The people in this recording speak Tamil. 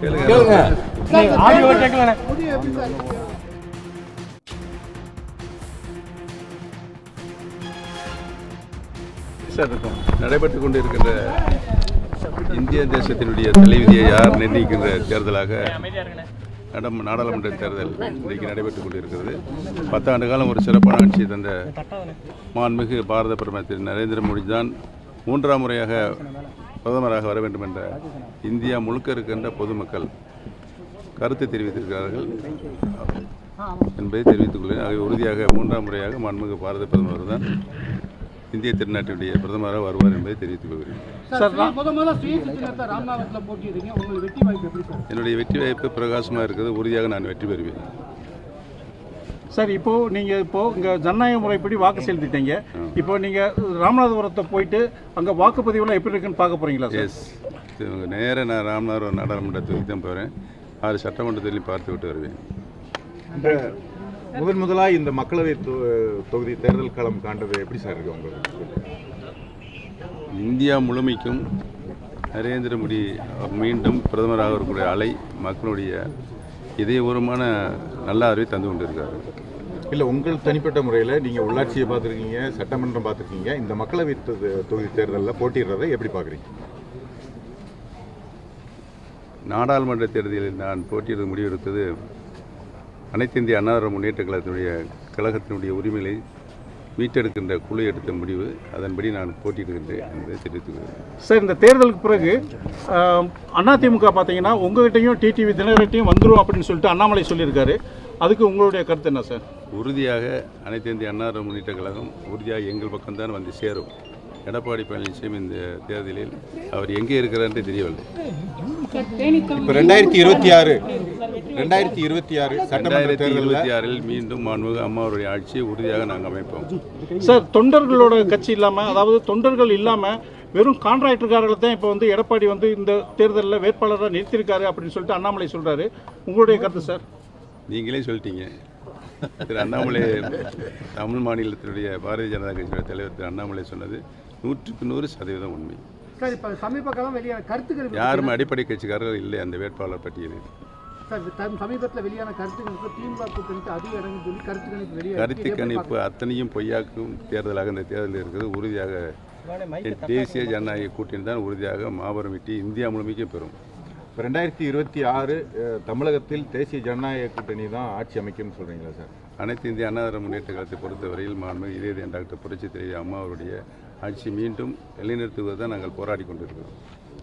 கேளுங்க. ஆடியோ நடைபெற்றுக் கொண்டிருக்கின்ற இந்திய தேசத்தினுடைய தலைவிதியை யார் நிர்ணயிக்கின்ற தேர்தலாக நடம் நாடாளுமன்ற தேர்தல் இன்றைக்கு நடைபெற்றுக் கொண்டிருக்கிறது. பத்தாண்டு காலம் ஒரு சிறப்பான ஆட்சி தந்த மாண்புமிகு பாரத பிரதமர் திரு நரேந்திர மோடி தான் மூன்றாம் முறையாக பிரதமராக வர வேண்டும் என்ற இந்தியா முழுக்க இருக்கின்ற பொதுமக்கள் கருத்து தெரிவித்திருக்கிறார்கள் என்பதை தெரிவித்துக் கொள்கிறேன். ஆகவே உறுதியாக மூன்றாம் முறையாக மாண்புமிகு பாரத பிரதமர் தான் இந்திய திருநாட்டினுடைய பிரதமராக வருவார் என்பதை தெரிவித்துக் கொள்கிறேன். என்னுடைய வெற்றி வாய்ப்பு பிரகாசமாக இருக்கிறது. உறுதியாக நான் வெற்றி பெறுவேன். சார் இப்போ நீங்க இப்போ இங்க ஜனநாயக முறைப்படி வாக்கு செலுத்திட்டீங்க. இப்போ நீங்க ராமநாதபுரத்தை போயிட்டு அங்க வாக்குப்பதிவுலாம் எப்படி இருக்குன்னு பார்க்க போறீங்களா சார்? நேராக நான் ராமநாதபுரம் நாடாளுமன்ற தொகுதி தான் போகிறேன் ஆறு சட்டமன்றத்திலையும் பார்த்து விட்டு வருவேன். இந்த முதன் முதலாக இந்த மக்களவை தொ- தொகுதி தேர்தல் களம் காண்றது எப்படி சார் இருக்கு உங்களுக்கு? இந்தியா முழுமைக்கும் நரேந்திர மோடி மீண்டும் பிரதமராக வரக்கூடிய அலை மக்களுடைய இதயபூர்வமான நல்ல அறிவை தந்து கொண்டிருக்காரு. இல்லை உங்கள் தனிப்பட்ட முறையில் நீங்கள் உள்ளாட்சியை பார்த்துருக்கீங்க சட்டமன்றம் பார்த்துருக்கீங்க இந்த மக்களவை தொகுதி தேர்தலில் போட்டிடுறதை எப்படி பார்க்குறீங்க? நாடாளுமன்ற தேர்தலில் நான் போட்டியிட முடிவெடுத்தது அனைத்து இந்திய அன்னார முன்னேற்ற கழகத்தினுடைய கழகத்தினுடைய உரிமைகளை மீட்டெடுக்கின்ற குழு எடுத்த முடிவு அதன்படி நான் போட்டியிடுகின்றேன் என்பதை தெரிவித்துக் கொள்கிறேன் சார் இந்த தேர்தலுக்கு பிறகு அதிமுக பார்த்தீங்கன்னா உங்ககிட்டயும் டிடிவி தினகரட்டையும் வந்துரும் அப்படின்னு சொல்லிட்டு அண்ணாமலை சொல்லியிருக்காரு. அதுக்கு உங்களுடைய கருத்து என்ன சார்? உறுதியாக அனைத்து இந்திய அன்னார முன்னேற்ற கழகம் உறுதியாக எங்கள் பக்கம்தான் வந்து சேரும். எடப்பாடி பழனிசாமி இந்த தேர்தலில் அவர் எங்கே இருக்கிறார் என்று தெரியவில்லை இப்போ ரெண்டாயிரத்தி இருபத்தி ஆறு. ரெண்டாயிரத்தி இருபத்தி ஆறு சட்டமன்ற ரெண்டாயிரத்தி தேர்தலில் இருபத்தி ஆறில் மீண்டும் மாண்புமிகு அம்மாவுடைய ஆட்சியை உறுதியாக நாங்கள் அமைப்போம். சார் தொண்டர்களோட கட்சி இல்லாமல் அதாவது தொண்டர்கள் இல்லாமல் வெறும் கான்ட்ராக்டர்காரர்களை தான் இப்போ வந்து எடப்பாடி வந்து இந்த தேர்தலில் வேட்பாளராக நிறுத்தியிருக்காரு அப்படின்னு சொல்லிட்டு அண்ணாமலை சொல்றாரு. உங்களுடைய கருத்து சார்? நீங்களே சொல்லிட்டீங்க. திரு அண்ணாமலை தமிழ் மாநிலத்தினுடைய பாரதிய ஜனதா கட்சியுடைய தலைவர் திரு அண்ணாமலை சொன்னது நூற்றுக்கு நூறு சதவீதம் உண்மை. சார் இப்போ சமீப காலம் வெளியான கருத்துக்கள் யாரும் அடிப்படை கட்சிக்காரர்கள் இல்லை அந்த வேட்பாளர் பட்டியலில். சமீபத்தில் வெளியான கருத்துக்களுக்கு திமுக கூட்டணிக்கு அதிக இடங்கள் சொல்லி கருத்து கணிப்பு வெளியே கருத்து கணிப்பு அத்தனையும் பொய்யாக்கும் தேர்தலாக இந்த தேர்தல் இருக்கிறது உறுதியாக தேசிய ஜனநாயக கூட்டணி தான் உறுதியாக மாபெரும் வெற்றி இந்தியா முழுமைக்கும் பெறும். இப்போ ரெண்டாயிரத்தி இருபத்தி ஆறு தமிழகத்தில் தேசிய ஜனநாயக கூட்டணி தான் ஆட்சி அமைக்கும்னு சொல்கிறீங்களா சார்? அனைத்து இந்திய அண்ணாதிர முன்னேற்ற கழகத்தை பொறுத்தவரையில் மாண்பு இதே டாக்டர் புரட்சி தலைவி அம்மா அவருடைய ஆட்சி மீண்டும் நிலைநிறுத்துவது தான் நாங்கள் போராடி கொண்டிருக்கிறோம்.